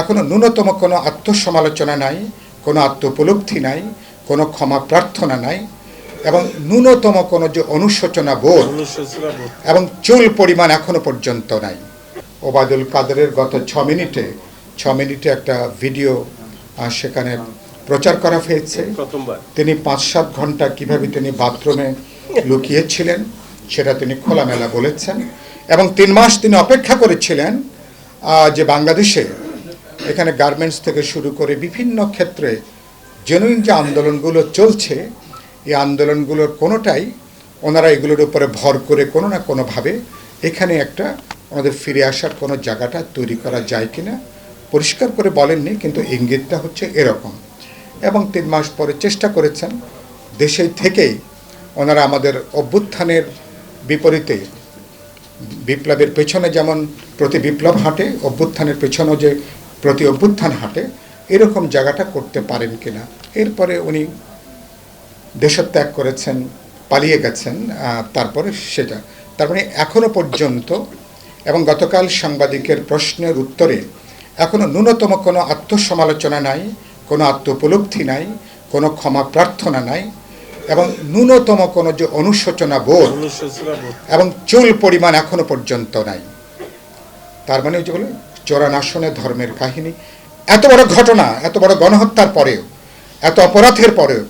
এখনও ন্যূনতম কোনো আত্মসমালোচনা নাই কোনো আত্ম উপলব্ধি নাই কোনো ক্ষমা প্রার্থনা নাই এবং ন্যূনতম কোনো যে অনুশোচনা বোধ এবং চুল পরিমাণ এখনও পর্যন্ত নাই। ওবায়দুল কাদেরের গত ছ মিনিটে ছ মিনিটে একটা ভিডিও সেখানে প্রচার করা হয়েছে। তিনি পাঁচ সাত ঘণ্টা কীভাবে তিনি বাথরুমে লুকিয়েছিলেন সেটা তিনি খোলামেলা বলেছেন। এবং তিন মাস তিনি অপেক্ষা করেছিলেন যে বাংলাদেশে এখানে গার্মেন্টস থেকে শুরু করে বিভিন্ন ক্ষেত্রে জেনুইন যে আন্দোলনগুলো চলছে, এই আন্দোলনগুলোর কোনোটাই ওনারা এগুলোর উপরে ভর করে কোনো না কোনোভাবে এখানে একটা ওনাদের ফিরে আসার কোনো জায়গাটা তৈরি করা যায় কিনা পরিষ্কার করে বলেননি, কিন্তু ইঙ্গিতটা হচ্ছে এরকম। এবং তিন মাস পরে চেষ্টা করেছেন দেশে থেকেই ওনারা আমাদের অভ্যুত্থানের বিপরীতে বিপ্লবের পেছনে যেমন প্রতি বিপ্লব হাঁটে, অভ্যুত্থানের পেছনে যে প্রতি অভ্যুত্থান হাঁটে এরকম জায়গাটা করতে পারেন কিনা। এরপরে উনি দেশত্যাগ করেছেন পালিয়ে গেছেন তারপরে সেটা। তার মানে এখনও পর্যন্ত এবং গতকাল সাংবাদিকের প্রশ্নের উত্তরে এখনও ন্যূনতম কোনো আত্মসমালোচনা নাই কোনো আত্ম উপলব্ধি নাই কোনো ক্ষমা প্রার্থনা নাই এবং ন্যূনতম কোনো যে অনুশোচনা বোধ অনুশোচনা বোধ। এবং চুল পরিমাণ এখনও পর্যন্ত নাই। তার মানে ওই যে চোরানাশনে ধর্মের কাহিনী। এত বড় ঘটনা, এত বড় গণহত্যার পরেও, এত অপরাধের পরেও,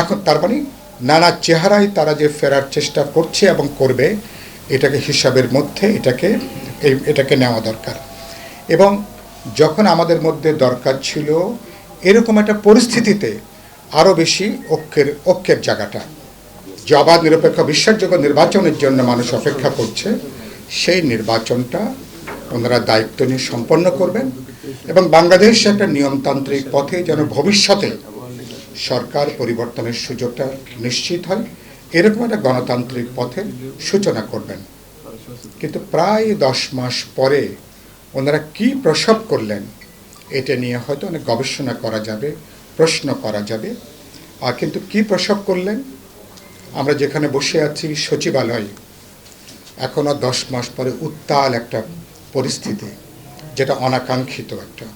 এখন তার মানে নানা চেহারায় তারা যে ফেরার চেষ্টা করছে এবং করবে, এটাকে হিসাবের মধ্যে এটাকে এটাকে নেওয়া দরকার। এবং যখন আমাদের মধ্যে দরকার ছিল, এরকম একটা পরিস্থিতিতে আরও বেশি ঐক্যের ঐক্যের জায়গাটা যে নিরপেক্ষ, বিশ্বাসযোগ্য নির্বাচনের জন্য মানুষ অপেক্ষা করছে, সেই নির্বাচনটা ওনারা দায়িত্ব নিয়ে সম্পন্ন করবেন এবং বাংলাদেশ একটা নিয়মতান্ত্রিক পথে যেন ভবিষ্যতে সরকার পরিবর্তনের সুযোগটা নিশ্চিত হয়, এরকম একটা গণতান্ত্রিক পথের সূচনা করবেন। কিন্তু প্রায় দশ মাস পরে ওনারা কি প্রসব করলেন, এটা নিয়ে হয়তো অনেক গবেষণা করা যাবে, প্রশ্ন করা যাবে। আর কিন্তু কি প্রসব করলেন, আমরা যেখানে বসে আছি সচিবালয় এখনও দশ মাস পরে উত্তাল একটা পরিস্থিতি যেটা অনাকাঙ্ক্ষিত একটা।